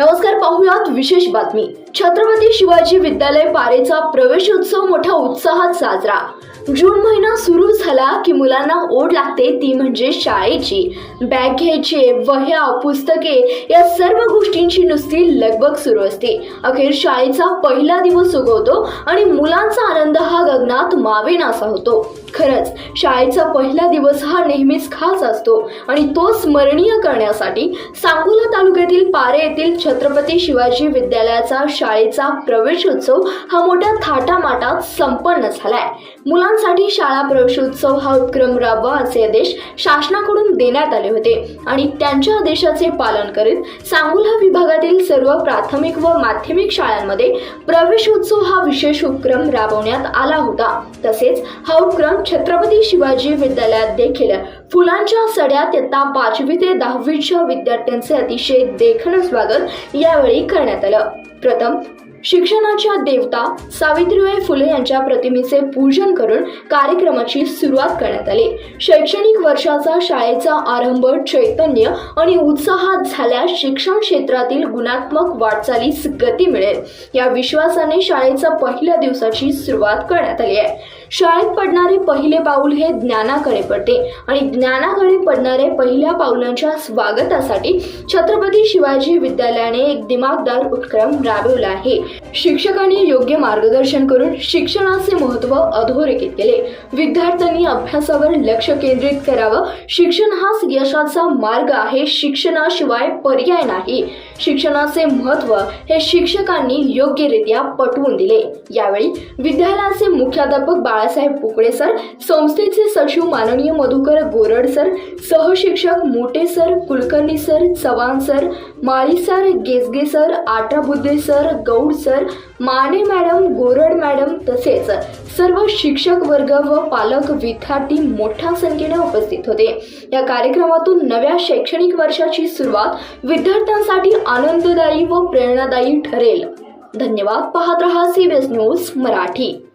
नमस्कार पाहुयात विशेष बातमी. छत्रपती शिवाजी विद्यालय पारेचा प्रवेशोत्सव मोठ्या उत्साहात साजरा. जून महिना सुरू झाला की मुलांना ओढ लागते ती म्हणजे शाळेची. बॅग घ्यायचे वह्या पुस्तके या सर्व गोष्टींची नुसती लगबग सुरू असते. अखेर शाळेचा पहिला दिवस उगवतो आणि मुलांचा आनंद हा गगनात मावेनासा होतो. खरंच शाळेचा पहिला दिवस हा नेहमीच खास असतो आणि तो स्मरणीय करण्यासाठी सांगोला तालुक्यातील पारे येथील छत्रपती शिवाजी विद्यालयाचा शाळेचा प्रवेशोत्सव हा मोठ्या थाटामाटात संपन्न झालाय. मुलांसाठी शाळा प्रवेशोत्सव हा उपक्रम राबवा असे आदेश शासनाकडून देण्यात आले होते आणि त्यांच्या आदेशाचे पालन करीत सांगोला विभागातील सर्व प्राथमिक व माध्यमिक शाळांमध्ये प्रवेशोत्सव हा विशेष उपक्रम राबवण्यात आला होता. तसेच हा उपक्रम छत्रपती शिवाजी विद्यालयात देखील फुलांच्या सड्यात इयत्ता पाचवी ते दहावीच्या विद्यार्थ्यांचे अतिशय देखणं स्वागत यावेळी करण्यात आलं. प्रथम शिक्षणाच्या देवता सावित्रीबाई फुले यांच्या प्रतिमेचे पूजन करून कार्यक्रमाची सुरुवात करण्यात आली. शैक्षणिक वर्षाचा शाळेचा आरंभ चैतन्य आणि उत्साहात झाल्यास शिक्षण क्षेत्रातील गुणात्मक वाटचालीस गती मिळेल. या विश्वासाने शाळेच्या पहिल्या दिवसाची सुरुवात करण्यात आली आहे. शाळेत पडणारे पहिले पाऊल हे ज्ञानाकडे पडते आणि ज्ञानाकडे पडणारे पहिल्या पाऊलांच्या स्वागतासाठी छत्रपती शिवाजी विद्यालयाने एक दिमागदार उपक्रम राबवला आहे. शिक्षकांनी योग्य मार्गदर्शन करून शिक्षणाचे महत्त्व अधोरेखित केले. विद्यार्थ्यांनी अभ्यासावर लक्ष केंद्रित करावं. शिक्षण हाच यशाचा मार्ग आहे. शिक्षणाशिवाय पर्याय नाही. शिक्षणाचे महत्त्व हे शिक्षकांनी योग्यरित्या पटवून दिले. यावेळी विद्यालयाचे मुख्याध्यापक बाळासाहेब पुकळे सर संस्थेचे सचिव माननीय Madhukar Gorad sir सहशिक्षक Mote sir Kulkarni sir Chavan sir Mali sir गेसगे sir आट्रा Buddhe sir Gaud sir Mane madam Gorad madam तसेच सर्व शिक्षक वर्ग व पालक विद्यार्थी मोठ्या संख्येने उपस्थित होते. या कार्यक्रमातून नव्या शैक्षणिक वर्षाची सुरुवात विद्यार्थ्यांसाठी आनंददायी व प्रेरणादायी ठरेल. धन्यवाद पाहत रहा सी न्यूज मराठी.